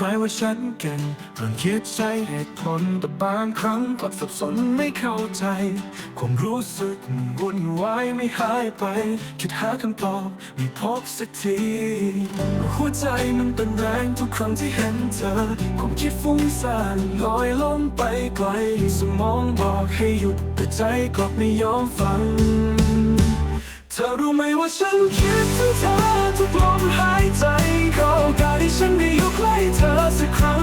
ใครว่าฉันเก่งเรื่องคิดใช้เหตุผลแต่บางครั้งกลับสับสนไม่เข้าใจความรู้สึกวุ่นวายไม่หายไป คิดหาคำตอบไม่พบสักที หัวใจมันเต้นแรงทุกครั้งที่เห็นเธอความคิดฟุ้งซ่านลอยล่องไปไกล สมองบอกให้หยุดแต่ใจกลับไม่ยอมฟัง เธอรู้ไหมว่าฉันคิดถึงเธอทุกลมหายใจขอโอกาสที่ฉันได้อยู่ ใกล้เธอสักครั้ง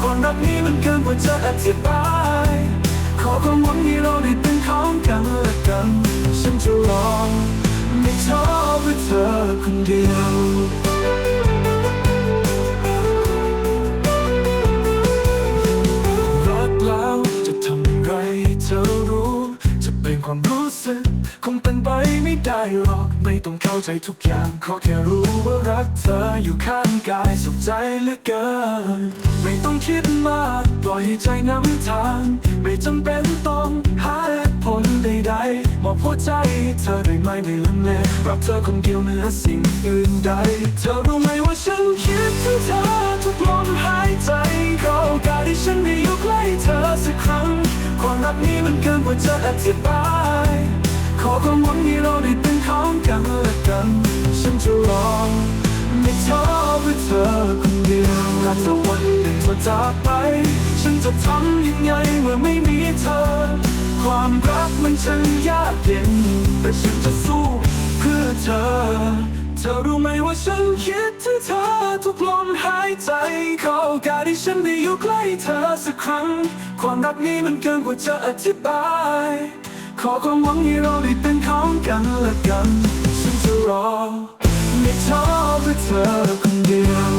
ความรักนี้มันเกินกว่าจะอธิบาย ขอความหวังให้เราได้เป็นของกันและกัน ฉันจะรอไม่ท้อเพื่อเธอคนเดียวรักแล้วจะทำอย่างไรให้เธอรู้ จะเป็นความรู้สึก คงเป็นไปไม่ได้หรอก ไม่ต้องเข้าใจทุกอย่าง ขอแค่รู้ว่ารักเธออยู่ข้างกายสุขใจเหลือเกิน ไม่ต้องคิดมาก ปล่อยให้ใจนำทาง ไม่จำเป็นต้องหาเหตุผลใดๆมอบหัวใจเธอได้ไหมไม่ลังเลรักเธอคนเดียวเหนือสิ่งอื่นใด เธอรู้ไหมว่าฉันคิดถึงเธอทุกลมหายใจขอโอกาสที่ฉันได้อยู่ใกล้เธอสักครั้ง ความรักนี้มันเกินกว่าจะอธิบาย ความหวังให้เราได้เป็นของกันและกัน ฉันจะรอไม่ท้อเพื่อเธอคนเดียวถ้าสักวันหนึ่งเธอจากไป ฉันจะทำยังไงเมื่อไม่มีเธอ ความรักมันช่างยากเย็น แต่ฉันจะสู้เพื่อเธอ เธอรู้ไหมว่าฉันคิดถึงเธอทุกลมหายใจขอโอกาสที่ฉันได้อยู่ใกล้เธอสักครั้ง ความรักนี้มันเกินกว่าจะอธิบาย ขอความหวังให้เราได้เป็นของกันและกันฉันจะรอไม่ท้อเพื่อเธอคนเดียว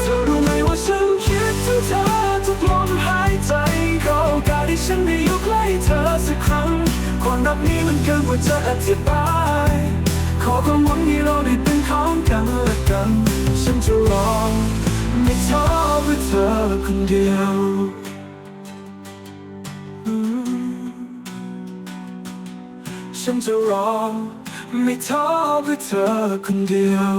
เธอรู้ไหมว่าฉันคิดถึงเธอทุกลมหายใจขอกาสที่ฉันได้อยู่ใกล้เธอสักครั้งความรักนี้มันเกินกว่าจะอธิบาย ขอความหวังให้เราได้เป็นของกันและกัน ฉันจะรอไม่ท้อเพื่อเธอคนเดียวฉันจะรอไม่ท้อเพื่อเธอคนเดียว